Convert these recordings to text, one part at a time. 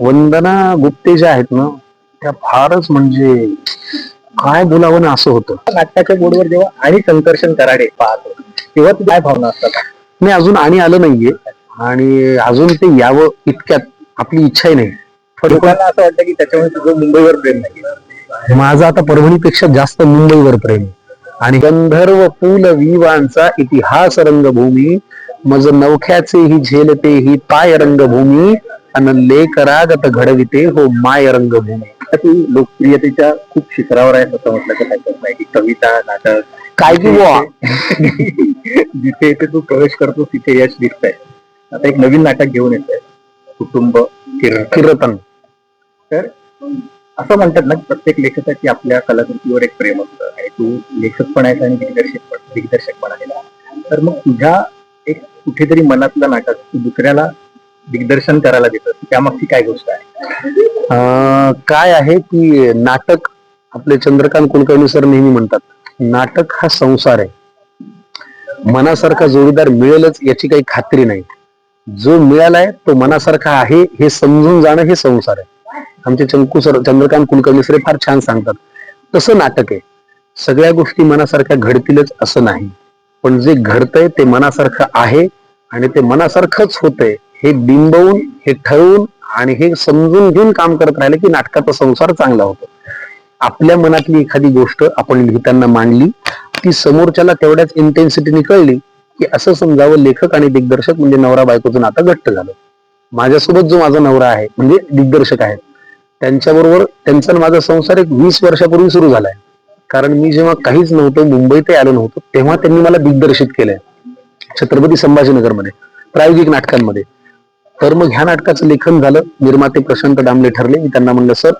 वंदना गुप्ते ज्या आहेत ना त्या फारच म्हणजे काय बोलावं ना असं होतं. नाटकाच्या बोर्डवर जेव्हा आणि संकर्षण कराडे पाहतो तेव्हा तू काय भावना असतात? नाही अजून आणि आलं नाहीये. आणि अजून ते यावं इतक्यात आपली इच्छाही नाही. पण लोकांना असं वाटतं की त्याच्यामुळे तुझं मुंबईवर प्रेम नाही माझं आता परभणीपेक्षा जास्त मुंबईवर प्रेम. आणि गंधर्व पुल विवांचा इतिहास रंगभूमी मज नवख्याचे ही झेलते ही पाय रंगभूमी अन लेख रागत घडविते हो माय रंगभूमी. लोकप्रियतेच्या खूप शिखरावर आहे असं म्हटलं तर काही नाही की कविता नाटक. काय जिथे इथे तू प्रवेश करतो तिथे यश दिसतंय. आता एक नवीन नाटक घेऊन येतोय. कुटुंब कीर्तन. तर असं म्हणतात ना प्रत्येक लेखकाची आपल्या कलाकृतीवर एक प्रेम असतं. आणि तू लेखक पण आहेस आणि दिग्दर्शक पण दिग्दर्शक पण आहे तर मग तुझ्या एक कुठेतरी मनातलं नाटक तू दुसऱ्याला दिग्दर्शन करायला देतात. त्यामागची काय गोष्ट आहे? अं, काय आहे की नाटक आपले चंद्रकांत कुलकर्णी सर नेहमी म्हणतात नाटक हा संसार आहे. मनासारखा जोडीदार मिळेलच याची काही खात्री नाही. जो मिळालाय तो मनासारखा आहे हे समजून जाणं हे संसार आहे. आमचे चंकू सर चंद्रकांत कुलकर्णी सर हे फार छान सांगतात. तसं नाटक आहे. सगळ्या गोष्टी मनासारख्या घडतीलच असं नाही. पण जे घडतंय ते मनासारखं आहे आणि ते मनासारखंच होतंय. हे बिंबवून हे ठरवून आणि हे समजून घेऊन काम करत राहिले की नाटकाचा संसार चांगला होतो. आपल्या मनातली एखादी गोष्ट आपण लिहिताना मांडली ती समोरच्याला तेवढ्याच इंटेन्सिटीने कळली की असं समजावं लेखक आणि दिग्दर्शक म्हणजे नवरा बायकोचं नातं घट्ट झालं. माझ्यासोबत जो माझा नवरा आहे म्हणजे दिग्दर्शक आहे त्यांच्याबरोबर त्यांचा माझा संसार एक वीस वर्षापूर्वी सुरू झालाय. कारण मी जेव्हा काहीच नव्हतो मुंबईत आलो नव्हतो तेव्हा त्यांनी मला दिग्दर्शित केलंय. छत्रपती संभाजीनगरमध्ये प्रायोगिक नाटकांमध्ये. तर मग ह्या नाटकाचं लेखन झालं. निर्माते प्रशांत डांबले ठरले. मी त्यांना म्हणलं सर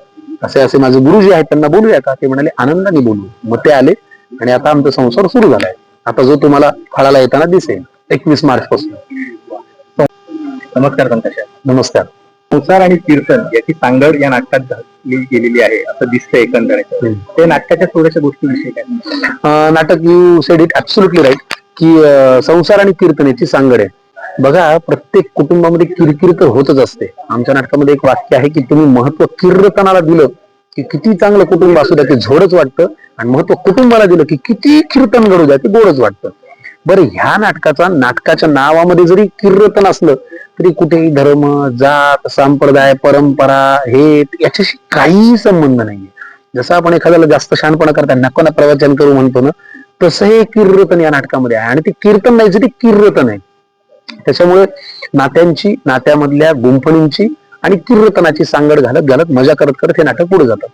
असे असे माझे गुरुजी आहेत त्यांना बोलूया का? ते म्हणाले आनंदाने बोलू. मग ते आले आणि आता आमचा संसार सुरू झालाय. आता जो तुम्हाला फळाला येताना दिसेल एकवीस मार्च पासून नमस्कार नमस्कार. संसार आणि कीर्तन याची सांगड या नाटकात घातली गेलेली आहे असं दिसतंय एकंदरीत. ते नाटकाच्या थोड्याशा गोष्टीविषयी काय? नाटक you said it absolutely right की संसार आणि कीर्तनेची सांगड आहे. बघा प्रत्येक कुटुंबामध्ये किरकिर तर होतच असते. आमच्या नाटकामध्ये एक वाक्य आहे की तुम्ही महत्त्व किर्रतनाला दिलं की किती चांगलं कुटुंब असू द्या ते झोडच वाटतं. आणि महत्त्व कुटुंबाला दिलं की किती कीर्तन घडू द्या ते गोडच वाटतं. बरं ह्या नाटकाचा नाटकाच्या नावामध्ये जरी किर्रतन असलं तरी कुठेही धर्म जात संप्रदाय परंपरा हे याच्याशी काही संबंध नाहीये. जसं आपण एखाद्याला जास्त शहाणपणा करता नको ना प्रवचन करू म्हणतो ना तसं हे कीर्तन या नाटकामध्ये आहे. आणि ते कीर्तन नाही ते कीर्तन आहे त्याच्यामुळे नात्यांची नात्यामधल्या गुंफणींची आणि कीर्तनाची सांगड घालत घालत मजा करत करत हे नाटक पुढे जातं.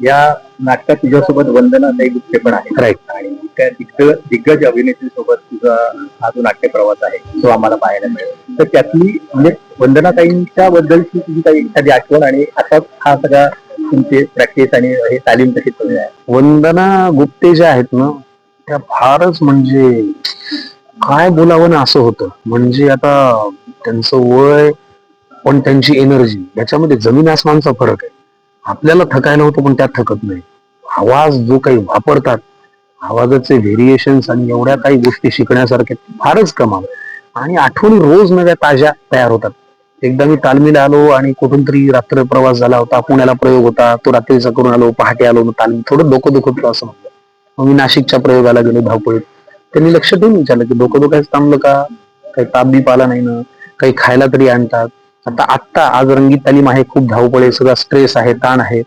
या नाटकात तुझ्यासोबत वंदना ताई गुप्ते पण आहे Right. आणि त्या दिग्गज दिग्गज अभिनेत्री सोबत तुझा हा जो नाट्य प्रवास आहे तो आम्हाला पाहायला मिळेल. तर त्यातली म्हणजे वंदनाताईंच्या बद्दलची तुझी काही एखादी आठवण आणि असाच हा सगळा तुमची प्रॅक्टिस आणि हे तालीम कशी आहे? वंदना गुप्ते ज्या आहेत ना त्या फारच म्हणजे काय बोलावं ना असं होतं. म्हणजे आता त्यांचं वय पण त्यांची एनर्जी याच्यामध्ये जमीन आसमानचा फरक आहे. आपल्याला थकायला होतं पण त्यात थकत नाही. आवाज जो काही वापरतात आवाजाचे व्हेरिएशन्स आणि एवढ्या काही गोष्टी शिकण्यासारख्या फारच कमाल. आणि आठवणी रोज नव्या ताज्या तयार होतात. एकदा मी तालमीला आलो आणि कुठून तरी रात्र प्रवास झाला होता पुण्याला प्रयोग होता तो रात्रीचा करून आलो पहाटे आलो मग तालमी थोडं डोकं दुखत असं म्हटलं. मग मी नाशिकच्या प्रयोगाला गेलो धावपळीत. त्यांनी लक्ष देऊन विचारलं की डोकं डोक्याच थांबलं का? काही ताप बीप आला नाही ना? काही खायला तरी आणतात. आता आत्ता आज रंगीत तालीम आहे खूप धावपळ आहे सगळा स्ट्रेस आहे ताण आहे.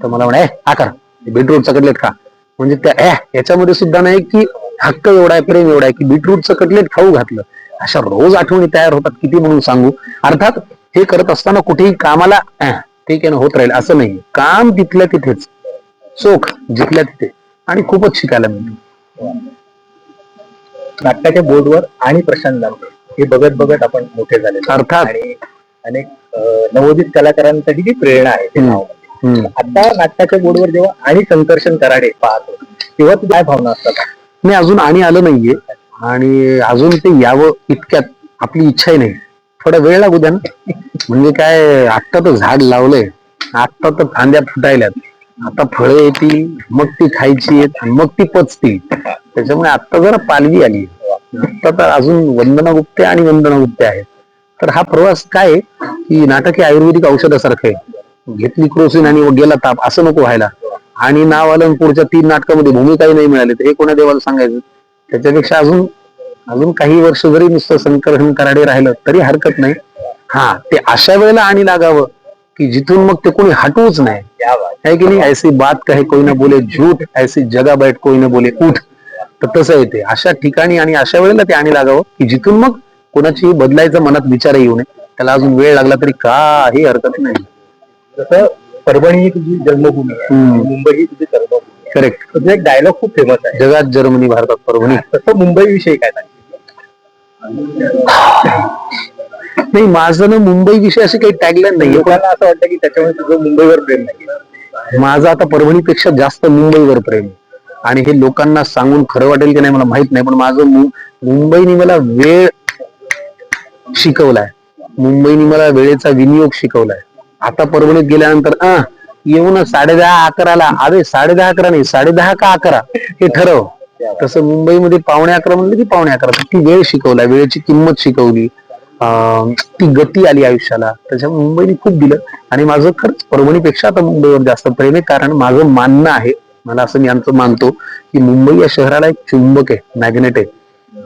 तर मला म्हणा ए आकार बीटरूट कटलेट खा. म्हणजे त्या ए याच्यामध्ये सुद्धा नाही की हक्क एवढा आहे प्रेम एवढा आहे की बीटरूटचं कटलेट खाऊ घातलं. अशा रोज आठवणी तयार होतात किती म्हणून सांगू? अर्थात हे करत असताना कुठेही कामाला ठीक आहे ना होत राहील असं नाही. काम तिथल्या तिथेच. चोख जिथल्या तिथे. आणि खूपच शिकायला मिळतो. नाटकाच्या बोर्डवर आणि प्रशांत दामटे हे बघत बघत आपण मोठे झाले अर्थात. आणि अनेक नवोदित कलाकारांसाठी जी प्रेरणा आहे ते. नाव. आता नाटकाच्या बोर्डवर जेव्हा आणि संकर्षण कराडे पाहतो तेव्हा तू काय भावना असतात? नाही अजून आणि आलं नाहीये. आणि अजून ते यावं इतक्यात आपली इच्छाही नाही. थोडा वेळ लागू द्या ना. म्हणजे काय आत्ता तर झाड लावलंय. आत्ता तर फांद्या फुटायल्यात. आता फळं येतील मग ती खायची आहेत आणि मग ती पचतील. त्याच्यामुळे आत्ता जरा पालवी आली. आत्ता तर अजून वंदना गुप्ते आणि वंदना गुप्ते आहेत. तर हा प्रवास काय की नाटक हे आयुर्वेदिक औषधासारखं आहे. घेतली क्रोसिन आणि गेला ताप असं नको व्हायला. आणि नाव आलं पुढच्या तीन नाटकामध्ये भूमिकाही नाही मिळाली. तर हे कोणा देवाला सांगायचं? त्याच्यापेक्षा अजून अजून काही वर्ष जरी नुसतं संकर्षण कराडे राहिलं तरी हरकत नाही. हा ते अशा वेळेला आणि लागावं की जिथून मग ते कोणी हटवूच नाही. की नाही? ऐसी बात कहे कोई ना बोले झूठ. ऐसी जगा बैठ कोई ना बोले उठ. तर तसं येते. अशा ठिकाणी आणि अशा वेळेला ते आणि लागावं की जिथून मग कोणाची बदलायचा मनात विचार येऊ नये. त्याला अजून वेळ लागला तरी काही हरकत नाही. जसं परभणी ही तुझी जन्मभूमी आहे. हम्म. मुंबई ही तुझी कर्मभूमी करेक्ट तुझा एक डायलॉग खूप फेमस आहे. जगात जर्मनी भारतात परभणी. तसं मुंबई विषयी काय? नाही माझं ना मुंबई विषयी अशी काही टॅगलाईन नाही लोकांना असं वाटतं की त्याच्यामुळे तुझं मुंबईवर प्रेम नाही माझं आता परभणीपेक्षा जास्त मुंबईवर प्रेम आहे. आणि हे लोकांना सांगून खरं वाटेल की नाही मला माहीत नाही पण माझं मुंबईने मला वेळ शिकवलाय. मुंबईने मला वेळेचा विनियोग शिकवलाय. आता परभणीत गेल्यानंतर अ येऊन साडे दहा अकराला. अरे साडे दहा अकरा नाही साडे दहा का अकरा? हे ठरव. तसं मुंबईमध्ये पावणे अकरा म्हणलं की पावणे अकरा. ती वेळ शिकवलाय वेळेची किंमत शिकवली. अं, ती गती आली आयुष्याला. त्याच्या मुंबईने खूप दिलं. आणि माझं खरंच परभणीपेक्षा आता मुंबईवर जास्त प्रेम आहे कारण माझं मानणं आहे मला असं मी आमचं मानतो की मुंबई या शहराला एक चुंबक आहे मॅग्नेट आहे.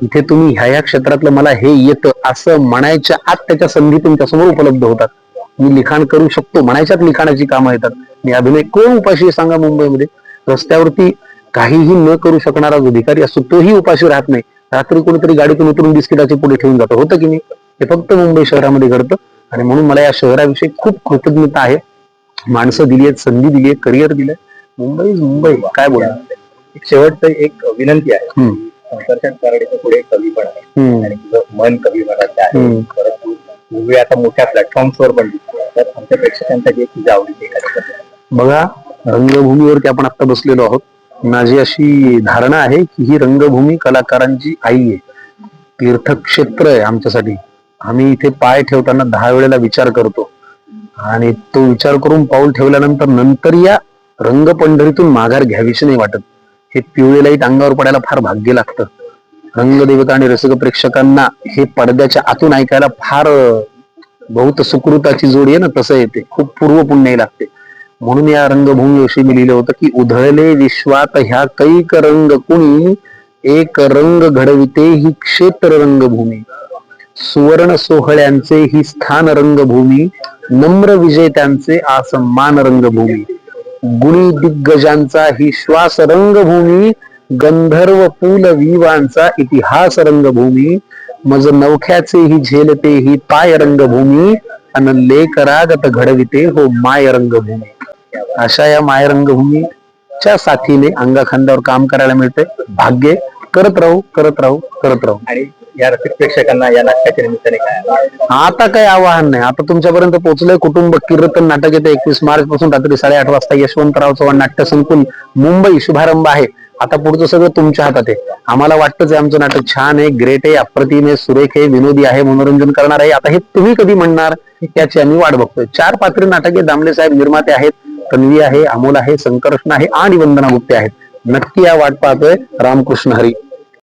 इथे तुम्ही ह्या ह्या क्षेत्रातलं मला हे येतं असं म्हणायच्या आत त्याच्या संधी तुमच्यासमोर उपलब्ध होतात. मी लिखाण करू शकतो म्हणायच्यात लिखाणाची कामं येतात. मी अभिनय कोण उपाशी सांगा मुंबईमध्ये. रस्त्यावरती काहीही न करू शकणारा जो असतो तोही उपाशी राहत नाही. रात्री कोणीतरी गाडीतून उतरून बिस्किटाचे पुढे ठेवून जातो. होतं की नाही? हे फक्त मुंबई शहरामध्ये घडतं. आणि म्हणून मला या शहराविषयी खूप कृतज्ञता आहे. माणसं दिली आहेत संधी दिली आहे करिअर दिलंय. मुंबई मुंबई काय बोला एक शेवटचं एक विनंती आहे. संकर्षण कराडीचं पुढे एक कवी पण आहे. आणि तुझं मन कवी मनाचं आहे. परत मूवी आता मोठ्या प्लॅटफॉर्म्सवर पण दिसतोय. तर आमच्या प्रेक्षकांसाठी एक तुझ्या आवडीची. बघा रंगभूमीवरती आपण आता बसलेलो आहोत माझी अशी धारणा आहे की ही रंगभूमी कलाकारांची आई आहे. तीर्थक्षेत्र आहे आमच्यासाठी. आम्ही इथे पाय ठेवताना दहा वेळेला विचार करतो. आणि तो विचार करून पाऊल ठेवल्यानंतर नंतर या रंग पंढरीतून माघार घ्यावीशी नाही वाटत. हे पिवळे लाइट अंगावर पडायला फार भाग्य लागतं. रंगदेवता आणि रसिक प्रेक्षकांना हे पडद्याच्या आतून ऐकायला फार बहुत सुकृताची जोडी आहे ना तसं येते खूप पूर्व पुण्याही लागते. म्हणून या रंगभूमीविषयी मी लिहिलं होतं की उधळले विश्वात ह्या कैक रंग कुणी एक रंग घडविते ही क्षेत्र रंगभूमी. सुवर्ण सोहळ्यांचे ही स्थान रंगभूमी. नम्र विजेत्यांचे आसमान रंगभूमी. गुणी दिग्गजांचा ही श्वास रंगभूमी गंधर्व पुल विवांचा इतिहास रंगभूमी मज नवख्याचे ही झेलते ही पाय रंगभूमी अन लेख रागत घडविते हो माय रंगभूमी. अशा या माय रंगभूमीच्या साथीने अंगाखांद्यावर काम करायला मिळते भाग्य करत राहू करत राहू करत राहू. आणि या रसिक प्रेक्षकांना या नाटकाच्या निमित्ताने काय आता काही आवाहन नाही. आता तुमच्यापर्यंत पोहोचलंय कुटुंब कीर्तन नाटक येते एकवीस मार्च पासून रात्री साडेआठ वाजता यशवंतराव चव्हाण नाट्य संकुल मुंबई शुभारंभ आहे. आता पुढचं सगळं तुमच्या हातात आहे. आम्हाला वाटतंच आहे आमचं नाटक छान आहे ग्रेट आहे अप्रतिम आहे सुरेख आहे विनोदी आहे मनोरंजन करणार आहे. आता हे तुम्ही कधी म्हणणार त्याची आम्ही वाट बघतोय. चार पात्री नाटक दामले साहेब निर्माते आहेत तन्वी आहे अमोल आहे संकर्षण आहे आणि वंदना गुप्ते आहेत. नक्की या वाट पाहतोय रामकृष्ण हरी.